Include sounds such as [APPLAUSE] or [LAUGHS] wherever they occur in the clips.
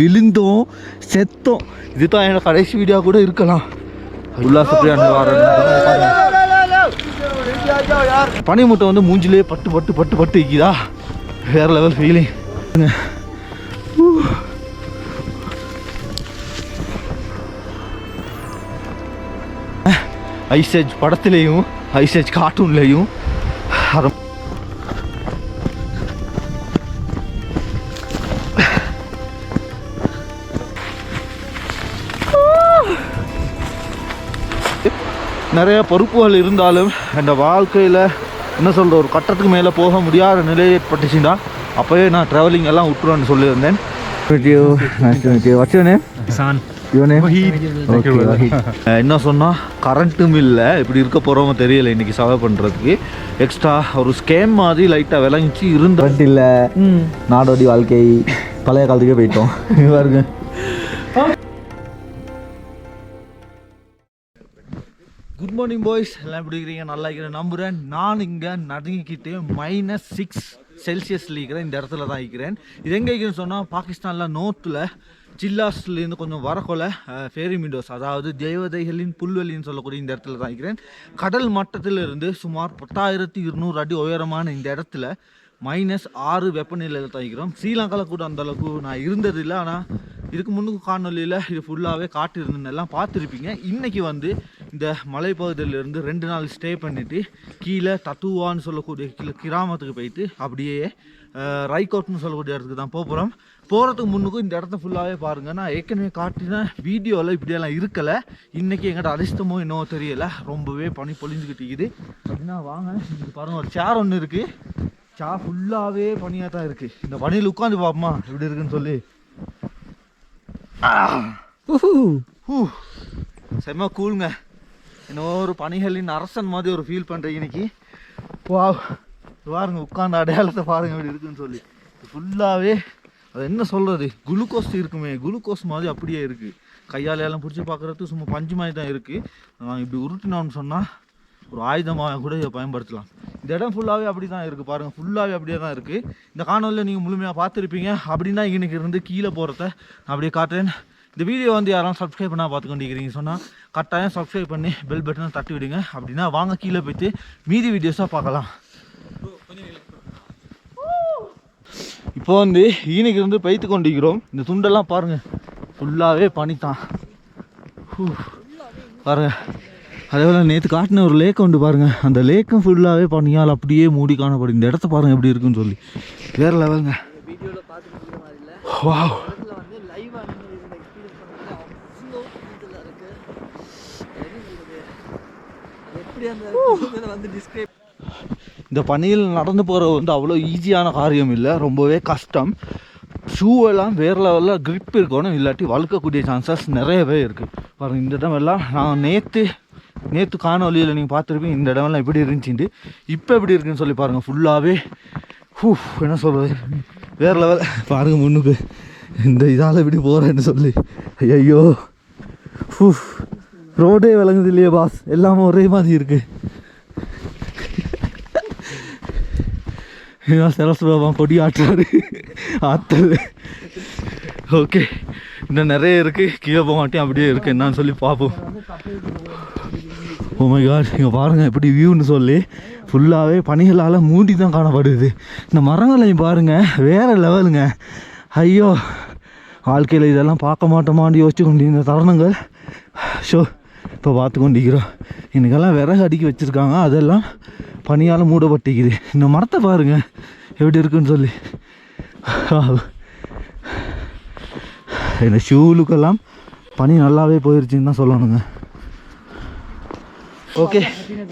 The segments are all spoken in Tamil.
விழுந்தோம் செத்தோம். இதுதான் என்னோட கடைசி வீடியோ கூட இருக்கலாம். உல்லாசப்பிரியான பனிமூட்டை வந்து மூஞ்சிலே பட்டு பட்டு பட்டு பட்டு இக்கிதா? வேற லெவல் ஃபீலிங் ஐசேஜ் படத்துலேயும் ஐசேஜ் கார்ட்டூன்லேயும் நிறைய பொறுப்புகள் இருந்தாலும் இந்த வாழ்க்கையில் என்ன சொல்கிற ஒரு கட்டத்துக்கு மேலே போக முடியாத நிலை ஏற்பட்டுச்சுன்னா அப்போவே நான் ட்ராவலிங் எல்லாம் விட்டுருவேன்னு சொல்லியிருந்தேன். [LAUGHS] என்ன சொன்னால் கரண்ட்டும் இல்லை. இப்படி இருக்க போகிறவங்க தெரியல இன்னைக்கு சவை பண்ணுறதுக்கு எக்ஸ்ட்ரா ஒரு ஸ்கேம் மாதிரி லைட்டாக விளங்கிச்சு இருந்த கரண்ட் இல்லை. நாடோடி வாழ்க்கை. பழைய காலத்துக்கே போயிட்டோம். [LAUGHS] பாருங்க குட் மார்னிங் பாய்ஸ் எல்லாம் எப்படி இருக்கிறீங்க? நல்லா இருக்கிறேன். நம்புகிறேன் நான் இங்கே நடுங்கிக்கிட்டு மைனஸ் சிக்ஸ் செல்சியஸில் இருக்கிறேன். இந்த இடத்துல தான் இருக்கிறேன். இது எங்கே இருக்கிறேன்னு சொன்னால் பாகிஸ்தானில் நோர்த்தில் சில்லாஸ்லேருந்து கொஞ்சம் வரக்கொலை ஃபேரி மிண்டோஸ் அதாவது தேவதைகளின் புல்வெளின்னு சொல்லக்கூடிய இந்த இடத்துல தான் இருக்கிறேன். கடல் மட்டத்திலிருந்து சுமார் பத்தாயிரத்தி இருநூறு அடி உயரமான இந்த இடத்துல மைனஸ் ஆறு வெப்பநிலையில் தான் இருக்கிறோம். ஸ்ரீலங்காவில் கூட அந்தளவுக்கு நான் இருந்தது இல்லை. ஆனால் இதுக்கு முன்னுக்கு காணொலியில் இது ஃபுல்லாகவே காட்டியிருந்தேன்னு எல்லாம் பார்த்துருப்பீங்க. இன்றைக்கி வந்து இந்த மலைப்பகுதியிலேருந்து ரெண்டு நாள் ஸ்டே பண்ணிவிட்டு கீழே தத்துவான்னு சொல்லக்கூடிய கீழே கிராமத்துக்கு போயிட்டு அப்படியே ரைகோட்னு சொல்லக்கூடிய இடத்துக்கு தான் போக போகிறோம் போகிறதுக்கு முன்னுக்கும் இந்த இடத்த ஃபுல்லாகவே பாருங்கள் நான் ஏற்கனவே காட்டின வீடியோவில் இப்படியெல்லாம் இருக்கலை. இன்றைக்கி எங்கிட்ட அதிர்ஷ்டமோ என்னவோ தெரியலை. ரொம்பவே பனி பொழிஞ்சுக்கிட்டு இருக்குது. அப்படின்னா வாங்க இங்கே பாருங்கள் ஒரு சேர் ஒன்று இருக்குது சா ஃபுல்லாகவே பனியாக தான் இருக்குது இந்த பனியில் உட்காந்து பார்ப்போமா எப்படி இருக்குன்னு சொல்லி. செம்ம கூலுங்க இன்னும் ஒரு பனிகளின் அரசன் மாதிரி ஒரு ஃபீல் பண்ணுறேன் இன்னைக்கு. வா பாருங்க உட்காந்து அடையாளத்தை பாருங்க எப்படி இருக்குன்னு சொல்லி. ஃபுல்லாகவே அது என்ன சொல்கிறது குளுக்கோஸ் இருக்குமே குளுக்கோஸ் மாதிரி அப்படியே இருக்குது கையால் எல்லாம் பிடிச்சி பார்க்குறதுக்கு சும்மா பஞ்சு மாதிரி தான் இருக்குது நான் இப்படி உருட்டினோம்னு சொன்னால் ஒரு ஆயுதமாக கூட இதை பயன்படுத்தலாம். இந்த இடம் ஃபுல்லாகவே அப்படி தான் இருக்குது பாருங்கள் ஃபுல்லாகவே அப்படியே தான் இருக்குது இந்த காணொலியில் நீங்கள் முழுமையாக பார்த்துருப்பீங்க. அப்படின்னா இன்றைக்கி இருந்து கீழே போகிறத நான் அப்படியே காட்டுறேன். இந்த வீடியோ வந்து யாரும் சப்ஸ்கிரைப் பண்ணால் பார்த்து கொண்டிருக்கிறீங்க சொன்னால் கட்டாயம் சப்ஸ்கிரைப் பண்ணி பெல் பட்டனை தட்டி விடுங்க. அப்படின்னா வாங்க கீழே போயிட்டு மீதி வீடியோஸாக பார்க்கலாம். இப்போ வந்து ஈனைக்கு இருந்து பைத்து கொண்டிருக்கிறோம். இந்த துண்டெல்லாம் பாருங்கள் ஃபுல்லாகவே பனித்தான். ஹூ. பாருங்க. அதே போல் நேற்று காட்டின ஒரு லேக் உண்டு பாருங்க. அந்த லேக்கும் ஃபுல்லாகவே பனியால் அப்படியே மூடி காணப்படும். இந்த இடத்த பாருங்க எப்படி இருக்குன்னு சொல்லி. வேற லெவலுங்க வாவ் இந்த பணியில் நடந்து போகிறது வந்து அவ்வளோ ஈஸியான காரியம் இல்லை. ரொம்பவே கஷ்டம். ஷூவெல்லாம் வேறு லெவலில் க்ரிப் இருக்கணும். இல்லாட்டி வளர்க்கக்கூடிய சான்சஸ் நிறையவே இருக்குது பாருங்கள் இந்த இடமெல்லாம் நான் நேற்று நேற்று காணொலியில் நீங்கள் பார்த்துருப்பீங்க. இந்த இடமெல்லாம் எப்படி இருந்துச்சுட்டு இப்போ எப்படி இருக்குன்னு சொல்லி பாருங்கள் ஃபுல்லாகவே ஹூ என்ன சொல்கிறது வேறு லெவல் பாருங்கள் முன்னுக்கு. இந்த இதால் எப்படி போகிறேன்னு சொல்லி. ஐயோ ஹூ ரோடே விளங்குது இல்லையே பாஸ் எல்லாமே ஒரே மாதிரி இருக்குது சரஸ்வரமா கொடி ஆட்டுறாரு. ஆத்தல். ஓகே. இன்னும் நிறைய இருக்குது கீழே போக மாட்டேன். அப்படியே இருக்குது என்னன்னு சொல்லி பார்ப்போம். Oh ஓ மை காட் இங்கே பாருங்கள் எப்படி வியூன்னு சொல்லி. ஃபுல்லாகவே பனிகளால் மூடி தான் காணப்படுது. இந்த மரங்களையும் பாருங்கள் வேறு லெவலுங்க ஐயோ. வாழ்க்கையில் இதெல்லாம் பார்க்க மாட்டோமான்னு யோசிச்சு கொண்டு இந்த தருணங்கள். ஷோ. இப்போ பார்த்து கொண்டிருக்கிறோம். எனக்கெல்லாம் விறகு அடுக்கி வச்சுருக்காங்க. அதெல்லாம் பனியால் மூடப்பட்டிக்குது இந்த மரத்தை பாருங்க. எப்படி இருக்குன்னு சொல்லி. இந்த ஷூலுக்கெல்லாம் பனி நல்லாவே போயிருச்சுன்னு தான் சொல்லணுங்க. ஓகே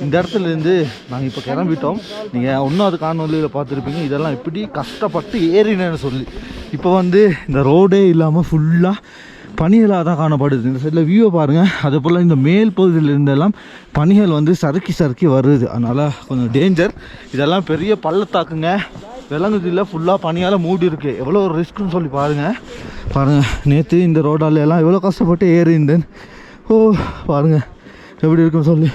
இந்த இடத்துல இருந்து நாங்கள் இப்போ கிளம்பிட்டோம். நீங்கள் இன்னும் அது காணொலியில் பார்த்துருப்பீங்க. இதெல்லாம் எப்படி கஷ்டப்பட்டு ஏறினேன்னு சொல்லி. இப்போ வந்து இந்த ரோடே இல்லாமல் ஃபுல்லாக பனிகளாக தான் காணப்படுது. இந்த சைடில் வியூவை பாருங்கள் அதே போல் இந்த மேல் பகுதியில் இருந்தெல்லாம் பனிகள் வந்து சறுக்கி சறுக்கி வருது. அதனால் கொஞ்சம் டேஞ்சர் இதெல்லாம் பெரிய பள்ளத்தாக்குங்க. விலங்குதில்ல ஃபுல்லாக பனியால் மூடி இருக்குது எவ்வளோ ஒரு ரிஸ்க்குன்னு சொல்லி பாருங்கள் பாருங்கள் நேற்று இந்த ரோடால எல்லாம் எவ்வளோ கஷ்டப்பட்டு ஏறி இருந்தேன் ஓ பாருங்கள் எப்படி இருக்குன்னு சொல்லி.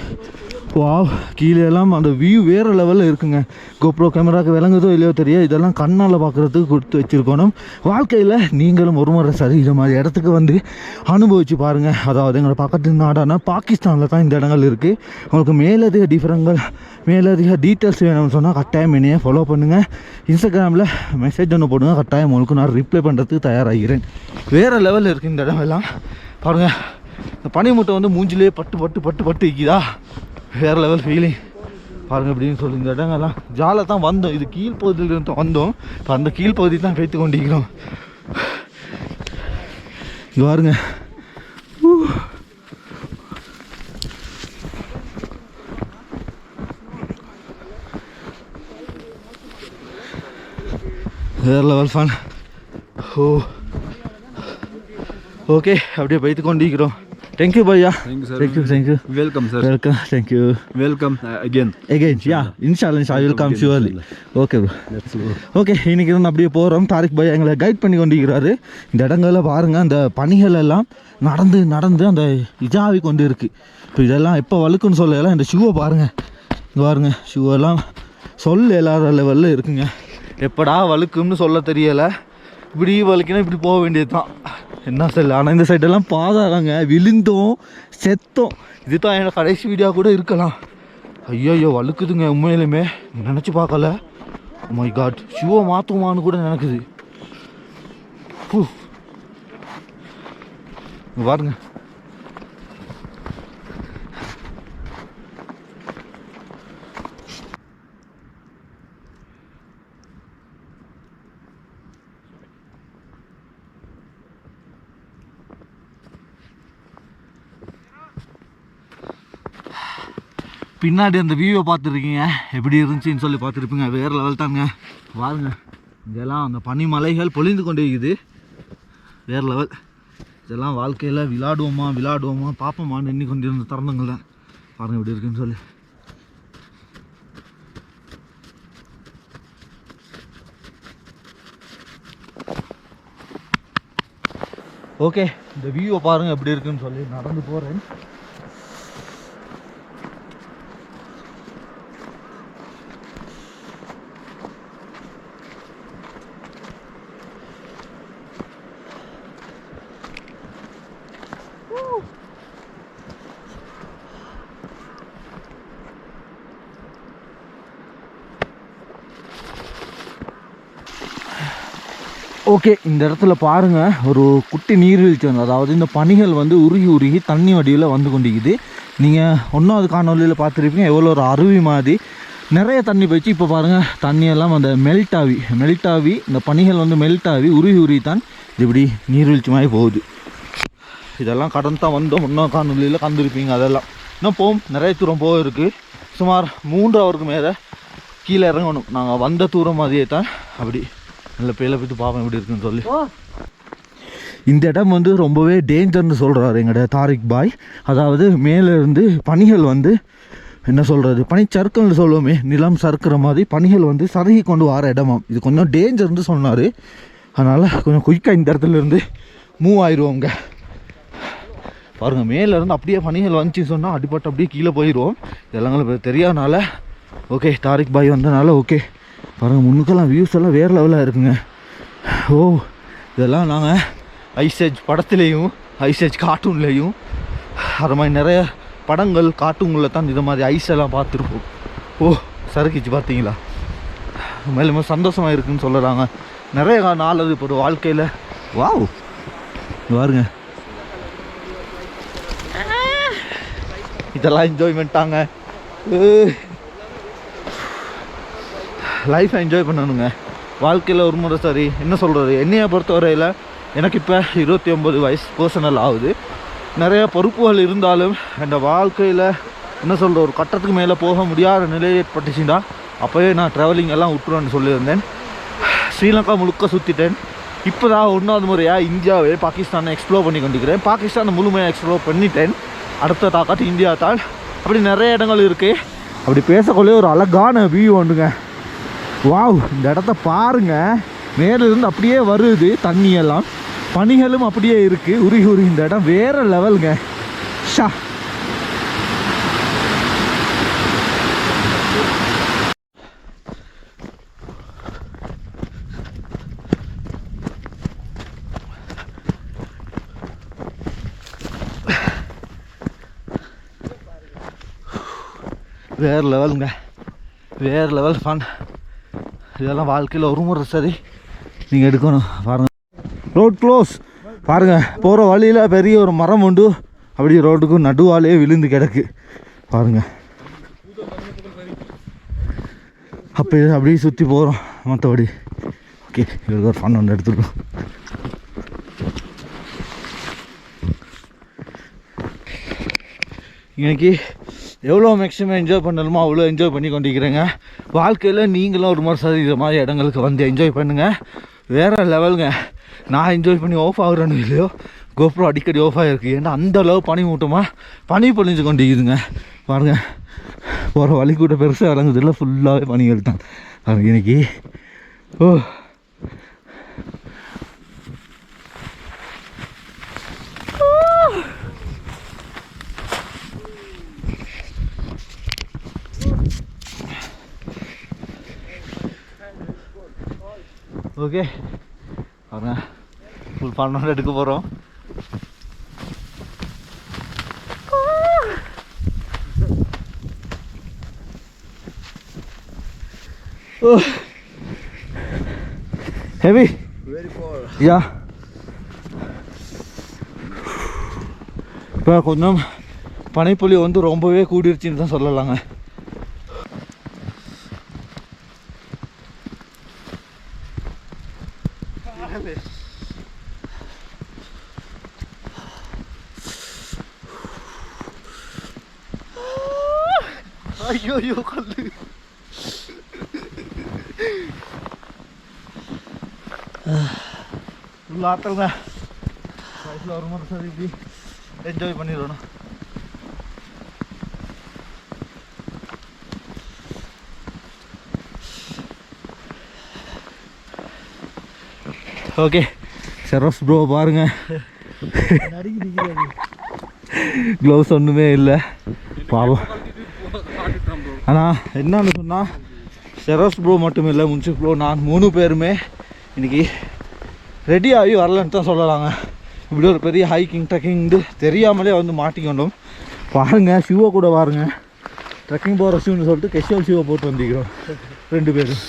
வா கீழே எல்லாம் அந்த வியூ வேறு லெவலில் இருக்குங்க. கோப்ரோ கேமராவுக்கு விளங்குதோ இல்லையோ தெரியாது. இதெல்லாம் கண்ணால் பார்க்குறதுக்கு கொடுத்து வச்சுருக்கணும். வாழ்க்கையில் நீங்களும் ஒரு முறை சரி இது மாதிரி இடத்துக்கு வந்து அனுபவித்து பாருங்கள் அதாவது எங்களோட பக்கத்து நாடான பாகிஸ்தானில் தான் இந்த இடங்கள் இருக்குது உங்களுக்கு மேலதிக டிஃபரங்கள் மேலதிக டீட்டெயில்ஸ் வேணும்னு சொன்னால் கட்டாயம் என்னையே ஃபாலோ பண்ணுங்கள் இன்ஸ்டாகிராமில் மெசேஜ் ஒன்று போடுங்க. கட்டாயம் உங்களுக்கு நான் ரிப்ளை பண்ணுறதுக்கு தயாராகிறேன். வேறு லெவலில் இருக்குது இந்த இடம் எல்லாம் பாருங்கள் இந்த பனிமூட்டை வந்து மூஞ்சிலே பட்டு பட்டு பட்டு பட்டு இக்குதா? வேறு லெவல் ஃபீலிங் பாருங்க அப்படின்னு சொல்லி இந்த இடங்கள்லாம் ஜாலியாக தான் வந்தோம். இது கீழ்ப்பகுதியிலிருந்து இருந்து வந்தோம். இப்போ அந்த கீழ்ப்பகுதி தான் பேத்து கொண்டிருக்கிறோம். இங்கே பாருங்க. வேறு லெவல் ஃபன் ஓ. ஓகே அப்படியே பயத்து கொண்டிருக்கிறோம். தேங்க்யூ பையா Thank you, sir. Thank you thank you Welcome, sir. Welcome thank you Welcome uh, again. again yeah. Inshallah. Inshallah I will come surely. okay bro. Let's go. Okay இன்னைக்கு வந்து அப்படியே போகிறோம் தாரிக் பாய் எங்களை கைட் பண்ணி கொண்டிருக்கிறாரு இந்த இடங்கள்ல பாருங்க அந்த பனிகள் எல்லாம் நடந்து நடந்து அந்த இதாவி கொண்டு இருக்கு இப்போ இதெல்லாம் எப்போ வழுக்குன்னு சொல்லலாம் இந்த ஷூவை பாருங்க. இங்க பாருங்க ஷூ எல்லாம் சொல்ல இல்லாத லெவலில் இருக்குங்க. எப்படா வழுக்கும்னு சொல்ல தெரியலை. இப்படி வலிக்கணும் இப்படி போக வேண்டியது தான் என்ன சரியில்லை ஆனால் இந்த சைடெல்லாம் பாதாளங்க. விழுந்தோம் செத்தோம். இதுதான் என்னோட கடைசி வீடியோ கூட இருக்கலாம். ஐயோ வழுக்குதுங்க உண்மையிலுமே. நினச்சி பார்க்கல. Oh மை காட் ஷூவை மாற்றுமான்னு கூட நினைக்குது. பாருங்க. பின்னாடி அந்த வியூவை பார்த்துருக்கீங்க. எப்படி இருந்துச்சுன்னு சொல்லி பார்த்துருப்பீங்க. வேறு லெவல் தாங்க. பாருங்க இதெல்லாம் அந்த பனிமலைகள் பொழிந்து கொண்டே இருக்குது வேறு லெவல் இதெல்லாம் வாழ்க்கையில் விளாடுவோமா விளாடுவோமா பார்ப்போமான்னு எண்ணி கொண்டிருந்த தருணங்கள் தான். பாருங்க எப்படி இருக்குன்னு சொல்லி. ஓகே இந்த வியூவை பாருங்கள் எப்படி இருக்குன்னு சொல்லி. நடந்து போகிறேன் ஓகே இந்த இடத்துல பாருங்கள் ஒரு குட்டி நீர்வீழ்ச்சி வந்து அதாவது இந்த பனிகள் வந்து உருகி உருகி தண்ணி வடிவில் வந்து கொண்டிருக்குது. நீங்கள் ஒன்றாவது காணொலியில் பார்த்துருப்பீங்க எவ்வளோ ஒரு அருவி மாதிரி. நிறைய தண்ணி போயிடுச்சு. இப்போ பாருங்கள் தண்ணியெல்லாம் அந்த மெல்ட் ஆவி மெல்ட் இந்த பனிகள் வந்து மெல்ட் ஆவி உருகி உருகி தான் இது இப்படி நீர்வீழ்ச்சி மாதிரி போகுது. இதெல்லாம் கடன் தான் வந்தோம். ஒன்றாம் காணொலியில் கந்துருப்பீங்க அதெல்லாம். இன்னும் போகும் நிறைய தூரம் போக இருக்குது சுமார் மூன்று அவருக்கு மேலே கீழே இறங்கணும். நாங்கள் வந்த தூரம் மாதிரியே தான் அப்படி நல்ல பேல போய்த்து பார்ப்போம் எப்படி இருக்குன்னு சொல்லி. இந்த இடம் வந்து ரொம்பவே டேஞ்சர்னு சொல்கிறாரு எங்களோட தாரிக் பாய். அதாவது மேலே இருந்து பனிகள் வந்து என்ன சொல்கிறது பனிச்சறுக்கல்னு சொல்லுவோமே நிலம் சறுக்கிற மாதிரி பனிகள் வந்து சருகி கொண்டு வர இடமாம் இது கொஞ்சம் டேஞ்சர்னு சொன்னார். அதனால் கொஞ்சம் குயிக்காக இந்த இடத்துல இருந்து மூவ் ஆயிடுவோங்க பாருங்கள் மேலே இருந்து அப்படியே பனிகள் வந்துச்சு சொன்னால் அடிப்பட்டு அப்படியே கீழே போயிடுவோம் இதெல்லாம் தெரியாதனால ஓகே தாரிக் பாய் வந்தனால ஓகே பாருங்கள் முன்னுக்கெல்லாம் வியூஸ் எல்லாம் வேறு லெவலாக இருக்குங்க. ஓ இதெல்லாம் நாங்கள் ஐசேஜ் படத்துலேயும் ஐசேஜ் கார்ட்டூன்லேயும் அது மாதிரி நிறைய படங்கள் கார்ட்டூன்களில் தான் இது மாதிரி ஐஸ் எல்லாம் பார்த்துருப்போம். ஓ சறுக்கிச்சு பார்த்தீங்களா? மேலும் சந்தோஷமாக இருக்குன்னு சொல்லுறாங்க நிறைய நாள் அது இப்போ ஒரு வாழ்க்கையில். வாவ். பாருங்க. இதெல்லாம் என்ஜாய்மெண்ட்டாங்க லைஃப்பை என்ஜாய் பண்ணணுங்க. வாழ்க்கையில் ஒரு முறை சரி என்ன சொல்கிறது என்னையை பொறுத்தவரையில் எனக்கு இப்போ இருபத்தி ஒம்பது வயசு பர்சனல் ஆகுது. நிறையா பொறுப்புகள் இருந்தாலும் இந்த வாழ்க்கையில் என்ன சொல்கிற ஒரு கட்டத்துக்கு மேலே போக முடியாத நிலை ஏற்பட்டுச்சுன்னா அப்போவே நான் ட்ராவலிங் எல்லாம் விட்டுருவேன்னு சொல்லியிருந்தேன். ஸ்ரீலங்கா முழுக்க சுற்றிட்டேன் இப்போ தான் ஒன்றாவது முறையாக இந்தியாவே பாகிஸ்தானை எக்ஸ்ப்ளோர் பண்ணி கொண்டிருக்கிறேன். பாகிஸ்தானை முழுமையாக எக்ஸ்ப்ளோர் பண்ணிட்டேன். அடுத்த தாக்காட்டு இந்தியா தான். அப்படி நிறைய இடங்கள் இருக்குது அப்படி பேசக்குள்ளே ஒரு அழகான வியூ ஒன்றுங்க. வாவ் இந்த இடத்த பாருங்க. மேலிருந்து அப்படியே வருது தண்ணியெல்லாம். பனிகளும் அப்படியே இருக்கு. உருகி உருகி இந்த இடம் வேறு லெவலுங்க. ஷா. வேறு லெவலுங்க. வேறு லெவல் ஃபன் இதெல்லாம் வாழ்க்கையில் ஒரு முறை சரி. நீங்கள் எடுக்கணும் பாருங்கள் ரோட் க்ளோஸ் பாருங்கள் போகிற வழியில் பெரிய ஒரு மரம் உண்டு. அப்படியே ரோட்டுக்கு நடுவாலே விழுந்து கிடக்கு. பாருங்கள் அப்போ இது அப்படியே சுற்றி போகிறோம் மற்றபடி ஓகே இதுக்கு ஒரு ஃபன் ஒன்று எடுத்துருக்கோம். இன்னைக்கு எவ்வளோ மேக்ஸிமம் என்ஜாய் பண்ணணுமோ அவ்வளோ என்ஜாய் பண்ணி கொண்டிருக்கிறேங்க. வாழ்க்கையில் நீங்களும் ஒரு மாதிரி சரி இது மாதிரி இடங்களுக்கு வந்து என்ஜாய் பண்ணுங்கள் வேறு லெவலுங்க நான் என்ஜாய் பண்ணி ஆஃப் ஆகுறேன்னு இல்லையோ கோப்ரோ அடிக்கடி ஆஃப் ஆகிருக்கு ஏன்னா அந்த அளவு பனி மூட்டமாக பனி பொழிஞ்சு கொண்டிருக்குதுங்க. பாருங்கள் போகிற வழி கூட பெருசாக இறங்குதில்ல இல்லை ஃபுல்லாகவே பனி தான். பாருங்க இன்னைக்கு. ஓ. ஓகே. பாருங்க. ஃபுல் பண்ணோட எடுக்க போகிறோம் ஹெவி poor. யா இப்போ கொஞ்சம் பனிப்பொழி வந்து ரொம்பவே கூடிருச்சுன்னு தான் சொல்லலாங்க ஐயோ ஐயோ கல்லு ஃபுல் லைஃப்பில் ஒரு முறை சரி இப்படி என்ஜாய் பண்ணிடணும் ஓகே சரோஸ் ப்ரோ பாருங்க. க்ளவுஸ் ஒன்றுமே இல்லை. பாவம். ஆனால் என்னன்னு சொன்னால் செரோஸ் ப்ரோ மட்டும் இல்லை முன்சிப் ப்ரோ நான் மூணு பேருமே இன்னைக்கு ரெடி ஆகி வரலன்னு தான் சொல்லலாங்க. இப்படி ஒரு பெரிய ஹைக்கிங் ட்ரெக்கிங் தெரியாமலே வந்து மாட்டிக்கொண்டோம் பாருங்க ஷூவை கூட பாருங்க. ட்ரெக்கிங் போகிற ஷூன்னு சொல்லிட்டு கெஷுவல் ஷூவை போட்டு வந்திக்கிறோம் ரெண்டு பேரும்.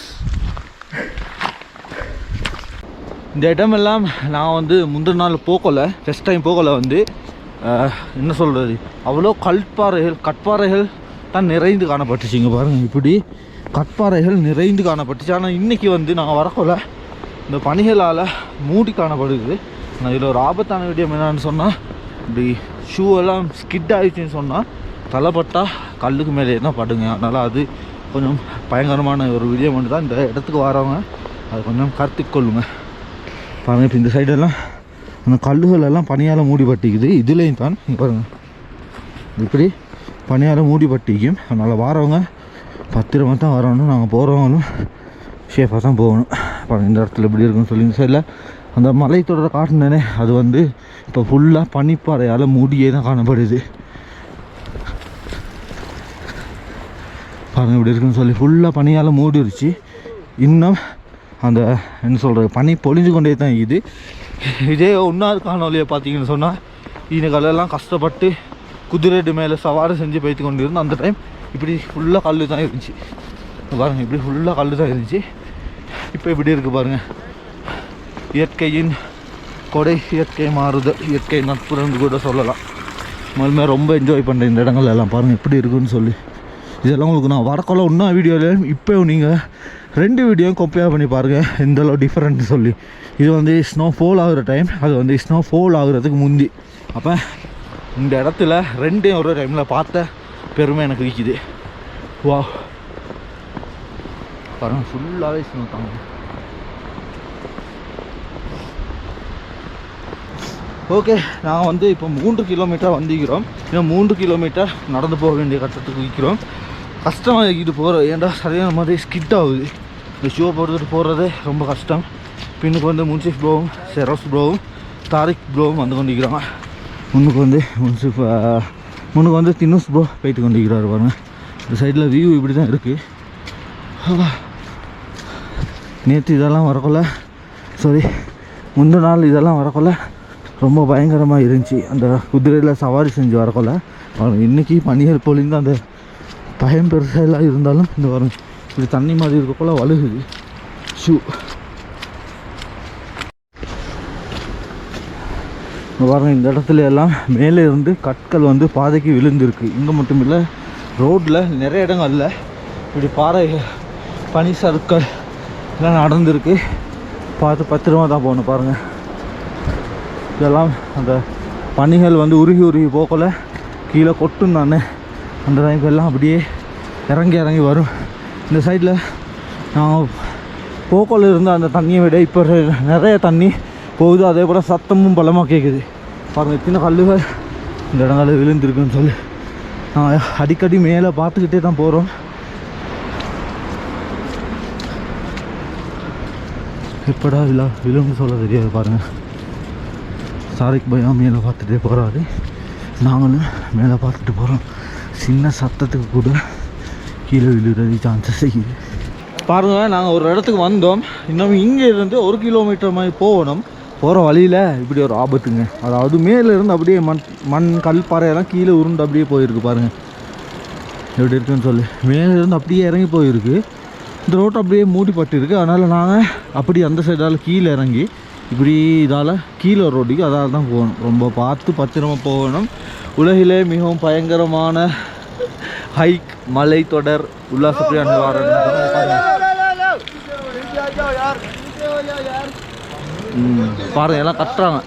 இந்த இடமெல்லாம் நான் வந்து முந்தின நாள் போகலை. ஃபஸ்ட் டைம் போகலை வந்து. என்ன சொல்கிறது அவ்வளோ கல்பாறைகள் கட்பாறைகள் தான் நிறைந்து காணப்பட்டுச்சுங்க பாருங்கள் இப்படி கட்பாறைகள் நிறைந்து காணப்பட்டுச்சு. ஆனால் இன்றைக்கி வந்து நாங்கள் வரக்கொள்ள இந்த பனிகளால் மூடி காணப்படுது. ஆனால் இதில் ஒரு ஆபத்தான விடயம் என்னன்னு சொன்னால் இப்படி ஷூ எல்லாம் ஸ்கிட் ஆயிடுச்சுன்னு சொன்னால் தலைப்பட்டா கல்லுக்கு மேலே தான் படுங்க. அதனால் அது கொஞ்சம் பயங்கரமான ஒரு விடயம் ஒன்று தான் இந்த இடத்துக்கு வரவங்க அது கொஞ்சம் கருத்து பாருங்கள் இப்போ இந்த சைடெல்லாம் அந்த கல்லுகள் எல்லாம் பனியால் மூடி பட்டிக்குது. இதுலேயும் தான் பாருங்கள் இப்படி பனியால் மூடி பட்டிக்கும். அதனால் வாரவங்க பத்திரமா தான் வரணும். நாங்கள் போகிறவங்களும் சேஃபாக தான் போகணும். பாருங்க இந்த இடத்துல எப்படி இருக்குன்னு சொல்லி இந்த சைடில் அந்த மலை தொடர தானே அது வந்து இப்போ ஃபுல்லாக பனிப்பாறையால் மூடியே தான் காணப்படுது. பாருங்க இப்படி இருக்குன்னு சொல்லி ஃபுல்லாக பனியால் மூடிடுச்சு இன்னும் அந்த என்ன சொல்கிறது பனி பொழிஞ்சு கொண்டே தான் இருக்குது. இதே ஒன்றாவது காணொலியை பார்த்தீங்கன்னு சொன்னால் ஈனக்காலெல்லாம் கஷ்டப்பட்டு குதிரைட்டு மேலே சவாரி செஞ்சு போய்த்து கொண்டு இருந்தோம் அந்த டைம் இப்படி ஃபுல்லாக கல் தான் இருந்துச்சு. பாருங்கள் இப்படி ஃபுல்லாக கல் தான் இருந்துச்சு. இப்போ இப்படி இருக்குது பாருங்க. இயற்கையின் கொடை இயற்கை மாறுதல் இயற்கை நட்புறன்னு கூட சொல்லலாம். மறுமையாக ரொம்ப என்ஜாய் பண்ணுறேன் இந்த இடங்கள் எல்லாம் பாருங்கள் எப்படி இருக்குன்னு சொல்லி. இதெல்லாம் உங்களுக்கு நான் வரக்கொள்ள இன்னும் வீடியோவில் இப்போ நீங்கள் ரெண்டு வீடியோவும் கம்பேர் பண்ணி பாருங்கள் எந்த அளவு டிஃப்ரெண்ட் சொல்லி. இது வந்து ஸ்னோ ஃபால் ஆகுற டைம் அது வந்து ஸ்னோ ஃபால் ஆகுறதுக்கு முந்தி. அப்போ இந்த இடத்துல ரெண்டையும் ஒரு டைமில் பார்த்த பெருமை எனக்கு விற்கிது வா பாருங்க ஃபுல்லாகவே ஸ்னோ ஓகே நான் வந்து இப்போ மூன்று கிலோமீட்டர் வந்திக்கிறோம் இன்னும் மூன்று கிலோமீட்டர் நடந்து போக வேண்டிய கட்டத்துக்கு விற்கிறோம் கஷ்டமாக இது போகிற ஏன்டா சரியான மாதிரி ஸ்கிட் ஆகுது. இந்த ஷோ போட்டுட்டு போகிறதே ரொம்ப கஷ்டம். பின்னுக்கு வந்து முன்சிஃப் ப்ரோவும் செரோஸ் ப்ரோவும் தாரிக் ப்ரோவும் வந்து கொண்டிருக்கிறாங்க. முன்னுக்கு வந்து முன்சிஃப் முன்னுக்கு வந்து தின்னூஸ் ப்ரோ போயிட்டு கொண்டிருக்கிறார் பாருங்க. இந்த சைடில் வியூ இப்படி தான் இருக்குது நேற்று இதெல்லாம் வரக்குள்ள சாரி முந்தின நாள் இதெல்லாம் வரக்குள்ள ரொம்ப பயங்கரமாக இருந்துச்சு. அந்த குதிரையில் சவாரி செஞ்சு வரக்குள்ள. அவன் இன்னைக்கு பனியல் பொழிந்து அந்த பயம் பெருசாக இருந்தாலும் இந்த வரும் இப்படி தண்ணி மாதிரி இருக்கக்குள்ள வழுகுது. ஷூ. இங்க பாருங்க இந்த இடத்துல எல்லாம் மேலே இருந்து கற்கள் வந்து பாதைக்கு விழுந்திருக்கு. இங்கே மட்டும் இல்லை ரோட்டில் நிறைய இடங்கள்ல இப்படி பாறை பனி சருக்கள் எல்லாம் நடந்திருக்கு? பார்த்து பத்திரமா தான் போகணும் பாருங்கள் இதெல்லாம் அந்த பனிகள் வந்து உருகி உருகி போகல. கீழே கொட்டும் நான் அந்த டைம் எல்லாம் அப்படியே இறங்கி இறங்கி வரும். இந்த சைடில் நான் போக்கோல இருந்த அந்த தண்ணியை விட இப்போ நிறைய தண்ணி போகுது. அதே போல் சத்தமும் பலமாக கேட்குது பாருங்கள் இத்தனை கல்லுகள் இந்த இடங்களில் விழுந்திருக்குன்னு சொல்லி. நான் அடிக்கடி மேலே பார்த்துக்கிட்டே தான் போகிறோம் எப்படா விழா விழுன்னு சொல்ல தெரியாது பாருங்கள் சாரிக் பையா மேலே பார்த்துட்டே போகிறாரு நாங்களும் மேலே பார்த்துட்டு போகிறோம் சின்ன சத்தத்துக்கு கூட கீழே விழுறது சான்சஸ் இருக்குது பாருங்க நாங்கள் ஒரு இடத்துக்கு வந்தோம். இன்னும் இங்கே இருந்து ஒரு கிலோமீட்டர் மாதிரி போகணும். போகிற வழியில் இப்படி ஒரு ஆபத்துங்க. அதாவது மேலே இருந்து அப்படியே மண் மண் கல் பாறையெல்லாம் கீழே உருண்டு அப்படியே போயிருக்கு பாருங்கள் எப்படி இருக்குன்னு சொல்லி. மேலே இருந்து அப்படியே இறங்கி போயிருக்கு. இந்த ரோட் அப்படியே மூடிப்பட்டு இருக்கு அதனால் நாங்கள் அப்படி அந்த சைடால் கீழே இறங்கி இப்படி இதால் கீழே ரோட்டுக்கு அதால் தான் போகணும். ரொம்ப பார்த்து பத்திரமா போகணும். உலகிலே மிகவும் பயங்கரமான ஹைக் மலை தொடர் உல்லாச பிரயாண வாரம் ம், பாருங்க எல்லாம் கத்துறாங்க.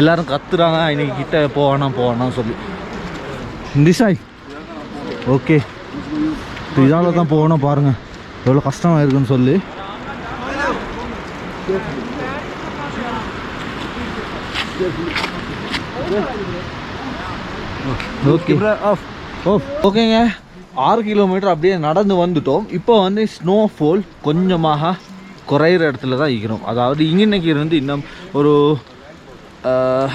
எல்லாரும் கத்துறாங்க. இன்னைக்கு கிட்ட போவேணாம் போவேணாம் சொல்லி. திசாய் ஓகே இதால தான் போகணும் பாருங்க. எவ்வளோ கஷ்டமாக இருக்குன்னு சொல்லி. ஓகே. ஓகேங்க. ஆறு கிலோமீட்டர் அப்படியே நடந்து வந்துட்டோம். இப்போ வந்து ஸ்னோஃபால் கொஞ்சமாக குறையிற இடத்துல தான் இருக்கிறோம். அதாவது இங்கன்னைக்கு இருந்து இன்னும் ஒரு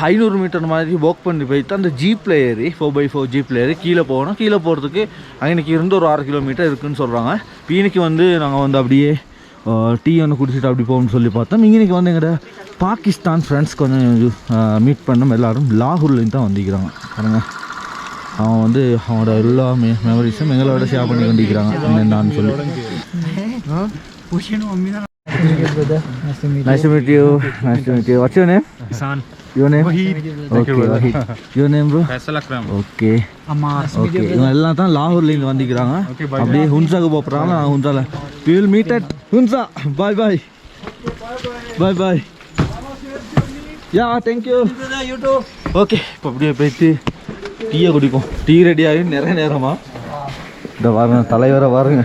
ஐநூறு மீட்டர் மாதிரி வாக் பண்ணி போயிட்டு அந்த ஜீப்பில் ஏறி ஃபோர் பை ஃபோர் ஜீப்பில் ஏறி கீழே போகணும். கீழே போகிறதுக்கு அன்னைக்கு இருந்து ஒரு ஆறு கிலோமீட்டர் இருக்குன்னு சொல்கிறாங்க இன்னைக்கு வந்து நாங்கள் வந்து அப்படியே டீ ஒன்று குடிச்சிட்டு அப்படி போகணும்னு சொல்லி பார்த்தோம். இன்னைக்கு வந்து எங்களோட பாகிஸ்தான் ஃப்ரெண்ட்ஸ் கொஞ்சம் மீட் பண்ணோம். எல்லாரும் லாகூர்லேருந்து தான் வந்திருக்கிறாங்க. பாருங்க. அவன் வந்து அவனோட எல்லா மெ மெமரிஸும் எங்களோட ஷேர் பண்ணி கொண்டிருக்கிறாங்க. என்னன்னு சொல்லி. Nice to meet you. Nice to meet you. What's your name? Hasan. Your name? Wahid. Okay, Wahid. [LAUGHS] Your name, bro? Faisal Akram. Okay okay இவங்க எல்லாம் தான் லாகூர்ல இருந்து வந்திக்கிறாங்க அப்படியே ஹுன்சாக்கு போகிறாங்க நான் ஹுன்சால. We will meet at Hunza. Bye bye bye bye yeah thank you okay இப்போ அப்படியே போயிட்டு டீயை குடிப்போம். டீ ரெடி ஆகி நிறைய நேரமா. இந்த பாருங்க தலைவரை பாருங்க.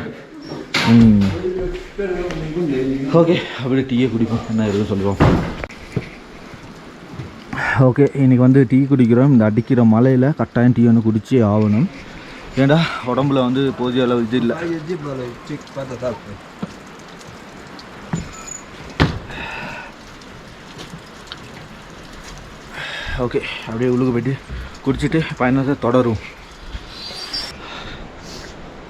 ம். ஓகே அப்படியே டீயை குடிப்போம். என்ன இருக்குன்னு சொல்லுவோம். ஓகே இன்றைக்கி வந்து டீ குடிக்கிறோம். இந்த அடிக்கிற மழையில் கட்டாயம் டீ ஒன்று குடிச்சே ஆகணும். ஏண்டா உடம்புல வந்து போதிய அளவு இது இல்லை. ஓகே அப்படியே உள்ளுக்கு போயிட்டு குடிச்சிட்டு பயணத்தை தொடரும்.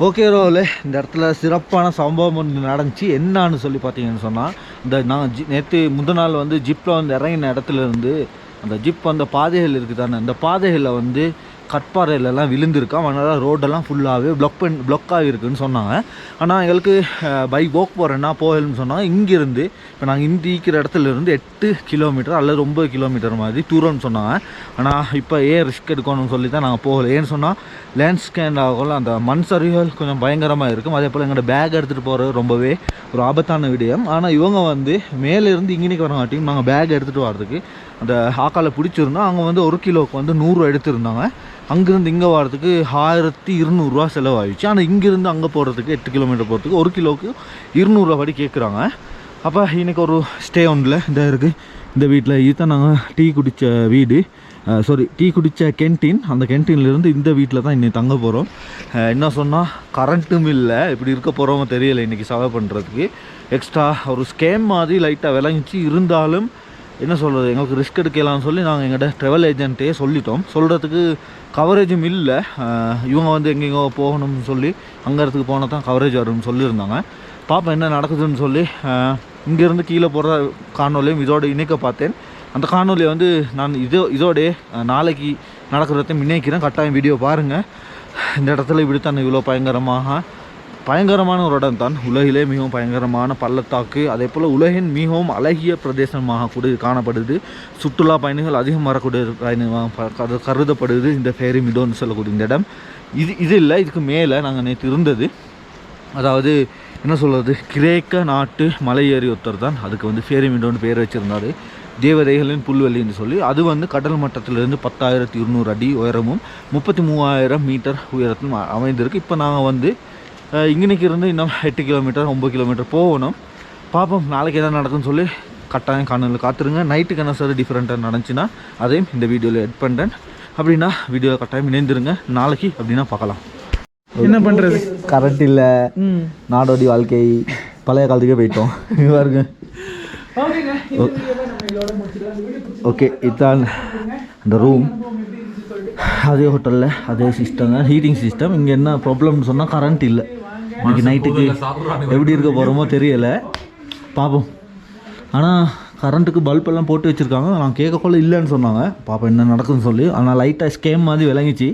ஓகே ரோவில் இந்த இடத்துல சிறப்பான சம்பவம் ஒன்று நடந்துச்சு. என்னான்னு சொல்லி பார்த்தீங்கன்னு சொன்னால் இந்த நான் ஜி நேற்று முத நாள் வந்து ஜிப்பில் வந்து இறங்கின இடத்துல இருந்து அந்த ஜிப் அந்த பாதைகள் இருக்குது தானே அந்த பாதைகளில் வந்து கட்பாறையிலலாம் விழுந்திருக்கான். அதனால் ரோடெல்லாம் ஃபுல்லாகவே ப்ளாக் பண்ணி ப்ளாக் ஆகிருக்குன்னு சொன்னாங்க. ஆனால் எங்களுக்கு பைக் வாக் போகிறேன்னா போகலன்னு சொன்னாங்க. இங்கேருந்து இப்போ நாங்கள் இந்த இருக்கிற இடத்துல இருந்து எட்டு கிலோமீட்டர் அல்லது ஒம்பது கிலோமீட்டர் மாதிரி தூரம்னு சொன்னாங்க. ஆனால் இப்போ ஏன் ரிஸ்க் எடுக்கணும்னு சொல்லி தான் நாங்கள் போகலை. ஏன்னு சொன்னால் லேண்ட் ஸ்கேன் ஆகல அந்த மண் சரிவுகள் கொஞ்சம் பயங்கரமாக இருக்கும். அதே போல் எங்களோட பேக் எடுத்துகிட்டு போகிறது ரொம்பவே ஒரு ஆபத்தான விடயம். ஆனால் இவங்க வந்து மேலேருந்து இருந்து இங்கேனிக்கு வரங்காட்டியும் நாங்கள் பேக் எடுத்துகிட்டு வர்றதுக்கு அந்த ஹாக்காவில் பிடிச்சிருந்தோம் அவங்க வந்து ஒரு கிலோவுக்கு வந்து நூறுரூவா எடுத்திருந்தாங்க. அங்கேருந்து இங்கே வரதுக்கு ஆயிரத்தி இருநூறுவா செலவாயிடுச்சு. ஆனால் இங்கேருந்து அங்கே போகிறதுக்கு எட்டு கிலோமீட்டர் போகிறதுக்கு ஒரு கிலோவுக்கு இருநூறுவா படி கேட்குறாங்க அப்போ இன்றைக்கி ஒரு ஸ்டே ஒன்றில் இந்த இருக்குது இந்த வீட்டில் இதுதான் நாங்கள் டீ குடித்த வீடு. சாரி டீ குடித்த கேன்டீன். அந்த கேன்டீன்லேருந்து இந்த வீட்டில் தான் இன்றைக்கி தங்க போகிறோம் என்ன சொன்னால் கரண்ட்டும் இல்லை. இப்படி இருக்க போகிறவங்க தெரியலை இன்றைக்கி சர்வை பண்ணுறதுக்கு எக்ஸ்ட்ரா ஒரு ஸ்கேம் மாதிரி லைட்டாக விளங்கிச்சு. இருந்தாலும் என்ன சொல்கிறது எங்களுக்கு ரிஸ்க் எடுக்கலாம்னு சொல்லி நாங்கள் எங்கள்கிட்ட ட்ராவல் ஏஜென்ட்டே சொல்லிட்டோம். சொல்கிறதுக்கு கவரேஜும் இல்லை. இவங்க வந்து எங்கெங்கோ போகணும்னு சொல்லி அங்கே இடத்துக்கு போனால் தான் கவரேஜ் வரும்னு சொல்லியிருந்தாங்க. பாப்பா என்ன நடக்குதுன்னு சொல்லி இங்கேருந்து கீழே போகிற காணொலியும் இதோட இணைக்க பார்த்தேன். அந்த காணொலியை வந்து நான் இதோ இதோடே நாளைக்கு நடக்கிறத இணைக்கிறேன். கட்டாயம் வீடியோ பாருங்கள் இந்த இடத்துல இப்படித்தான் இவ்வளோ பயங்கரமாக பயங்கரமான ஒரு இடம் தான். உலகிலே மிகவும் பயங்கரமான பள்ளத்தாக்கு. அதே போல் உலகின் மிகவும் அழகிய பிரதேசமாக கூட காணப்படுது. சுற்றுலா பயணிகள் அதிகம் வரக்கூடிய பயணமாக கரு- கருதப்படுது இந்த ஃபேரி மிடோன்னு சொல்லக்கூடிய இந்த இடம். இது இது இல்லை இதுக்கு மேலே நாங்கள் நேற்று இருந்தது. அதாவது என்ன சொல்கிறது கிரேக்க நாட்டு மலையேறி ஒருத்தர் தான். அதுக்கு வந்து ஃபேரிமிண்டோன்னு பேர் வச்சுருந்தார். தேவதைகளின் புல்வெளின்னு சொல்லி அது வந்து கடல் மட்டத்திலிருந்து பத்தாயிரத்தி இருநூறு அடி உயரமும் முப்பத்தி மூவாயிரம் மீட்டர் உயரத்தும் அமைந்திருக்கு. இப்போ நாங்கள் வந்து இங்கனைக்கு இருந்து இன்னும் எட்டு கிலோமீட்டர் ஒம்பது கிலோமீட்டர் போகணும். பார்ப்போம் நாளைக்கு என்ன நடக்குன்னு சொல்லி கட்டாயம் காணொலியில் காத்துருங்க. நைட்டுக்கு என்ன சார் டிஃப்ரெண்ட்டாக நடந்துச்சுன்னா அதையும் இந்த வீடியோவில் எட் பண்ணுறேன் அப்படின்னா வீடியோ கட்டாயம் இணைந்துருங்க. நாளைக்கு அப்படின்னா பார்க்கலாம். என்ன பண்றது? கரண்ட் இல்லை. ம். நாடோடி வாழ்க்கை. பழைய காலத்துக்கே போயிட்டோம். பாருங்க. ஓகேங்க. இந்த வீடியோவை நம்ம இதோட முடிச்சுக்கலாம். இந்த வீடியோ பிடிச்சி ஓகே இதுதான் அந்த ரூம் அதே ஹோட்டலில் அதே சிஸ்டம் தான் ஹீட்டிங் சிஸ்டம் இங்கே என்ன ப்ராப்ளம்னு சொன்னால் கரண்ட் இல்லை. இன்னைக்கு நைட்டுக்கு எப்படி இருக்க போகிறோமோ தெரியலை. பார்ப்போம் ஆனால் கரண்ட்டுக்கு பல்ப் எல்லாம் போட்டு வச்சுருக்காங்க. நான் கேட்கக்குள்ள இல்லைன்னு சொன்னாங்க. பாப்போம் என்ன நடக்குதுன்னு சொல்லி. ஆனால் லைட்டாக ஸ்கேம் மாதிரி விளங்கிச்சு.